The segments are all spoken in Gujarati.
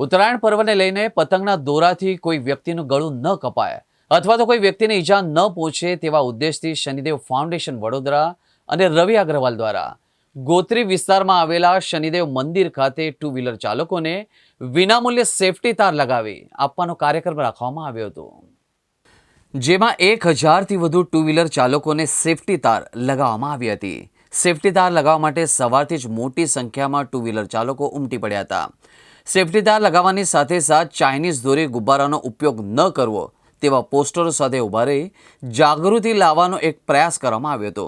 ઉત્તરાયણ પર્વને લઈને પતંગના દોરાથી કોઈ વ્યક્તિનું ગળું ન કપાય અથવા તો કોઈ વ્યક્તિને ઈજા ન પહોંચે તેવા ઉદ્દેશથી શનિદેવ ફાઉન્ડેશન વડોદરા અને રવિ અગ્રવાલ દ્વારા ગોત્રી વિસ્તારમાં આવેલા શનિદેવ મંદિર ખાતે ટુ વ્હીલર ચાલકોને વિનામૂલ્યે સેફટી તાર લગાવી આપવાનો કાર્યક્રમ રાખવામાં આવ્યો હતો. જેમાં એક હજારથી વધુ ટુ વ્હીલર ચાલકોને સેફટી તાર લગાવવામાં આવી હતી. સેફટી તાર લગાવવા માટે સવારથી જ મોટી સંખ્યામાં ટુ વ્હીલર ચાલકો ઉમટી પડ્યા હતા. સેફટી તાર લગાવવાની સાથે સાથ ચાઇનીઝ દોરી ગુબ્બારાનો ઉપયોગ ન કરવો તેવા પોસ્ટરો સાથે ઊભા રહી જાગૃતિ લાવવાનો એક પ્રયાસ કરવામાં આવ્યો હતો.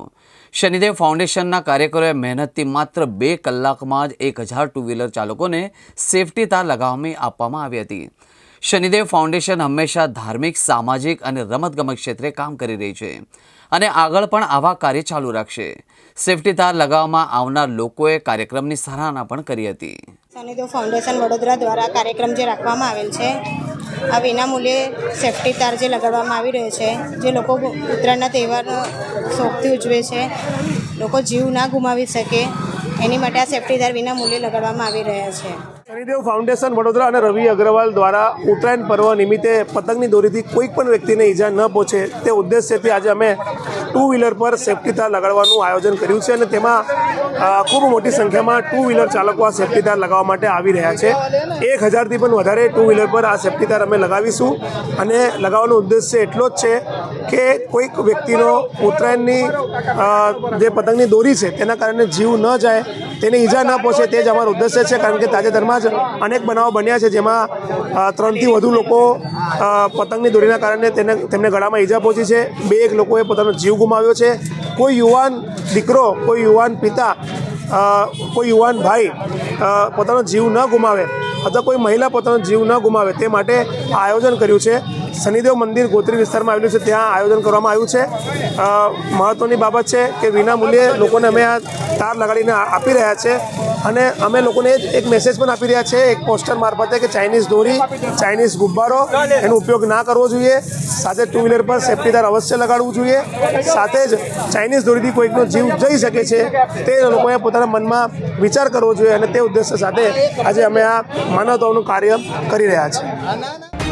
શનિદેવ ફાઉન્ડેશનના કાર્યકરોએ મહેનતથી માત્ર બે કલાકમાં જ એક હજાર ટુ વ્હીલર ચાલકોને સેફટી તાર લગાવવામાં આપવામાં આવી હતી. શનિદેવ ફાઉન્ડેશન હંમેશા ધાર્મિક, સામાજિક અને રમતગમત ક્ષેત્રે કામ કરી રહી છે અને આગળ પણ આવા કાર્ય ચાલુ રાખશે. સેફટી તાર લગાવવામાં આવનાર લોકોએ કાર્યક્રમની સરાહના પણ કરી હતી. શનિદેવ ફાઉન્ડેશન વડોદરા દ્વારા કાર્યક્રમ જે રાખવામાં આવેલ છે, આ વિનામૂલ્યે સેફ્ટી તાર જે લગાડવામાં આવી રહ્યો છે, જે લોકો ઉત્તરાયણના તહેવારનો શોખથી ઉજવે છે, લોકો જીવ ના ગુમાવી શકે, એની માટે આ સેફ્ટી તાર વિનામૂલ્યે લગાડવામાં આવી રહ્યા છે. શનિદેવ ફાઉન્ડેશન વડોદરા અને રવિ અગ્રવાલ દ્વારા ઉત્તરાયણ પર્વ નિમિત્તે પતંગની દોરીથી કોઈ પણ વ્યક્તિને ઈજા ન પહોંચે તે ઉદ્દેશ્યથી આજે અમે ટુ વ્હીલર પર સેફ્ટી તાર લગાડવાનું આયોજન કર્યું છે અને તેમાં ખૂબ મોટી સંખ્યામાં ટુ વ્હીલર ચાલકો આ સેફ્ટી તાર લગાવવા માટે આવી રહ્યા છે. એક હજારથી પણ વધારે ટુ વ્હીલર પર આ સેફ્ટી તાર અમે લગાવીશું અને લગાવવાનો ઉદ્દેશ્ય એટલો જ છે કે કોઈક વ્યક્તિનો ઉત્તરાયણની જે પતંગની દોરી છે તેના કારણે જીવ ન જાય, તેને ઈજા ન પહોંચે તે જ અમારો ઉદ્દેશ્ય છે. કારણ કે તાજેતરમાં જ અનેક બનાવો બન્યા છે જેમાં ત્રણથી વધુ લોકો પતંગની દોરીના કારણે તેને તેમને ગળામાં ઈજા પહોંચી છે. બે એક લોકોએ પોતાનો જીવ ગુમાવ્યો છે. કોઈ યુવાન દીકરો, કોઈ યુવાન પિતા કોઈ યુવાન ભાઈ પોતાનો જીવ ન ગુમાવે અથવા કોઈ મહિલા પોતાનો જીવ ન ગુમાવે તે માટે આયોજન કર્યું છે. શનિદેવ મંદિર ગોત્રી વિસ્તારમાં આવેલું છે. ત્યાં આયોજન કરવામાં આવ્યું છે. મહત્ત્વની બાબત છે કે વિના મૂલ્યે લોકોને અમે આ તાર લગાડીને આપી રહ્યા છે. અને અમે લોકોને એક મેસેજ પણ આપી રહ્યા છે, એક પોસ્ટર મારફતે કે ચાઇનીઝ દોરી ચાઇનીઝ ગુબ્બારો, એનો ઉપયોગ ના કરવો જોઈએ. સાથે ટુ વ્હીલર પર સેફ્ટી તાર અવશ્ય લગાડવું જોઈએ. સાથે જ ચાઇનીઝ દોરીથી કોઈકનો જીવ જઈ શકે છે, તે લોકોએ પોતાના મનમાં વિચાર કરવો જોઈએ અને તે ઉદ્દેશ્ય સાથે આજે અમે આ માનવતાઓનું કાર્ય કરી રહ્યા છીએ.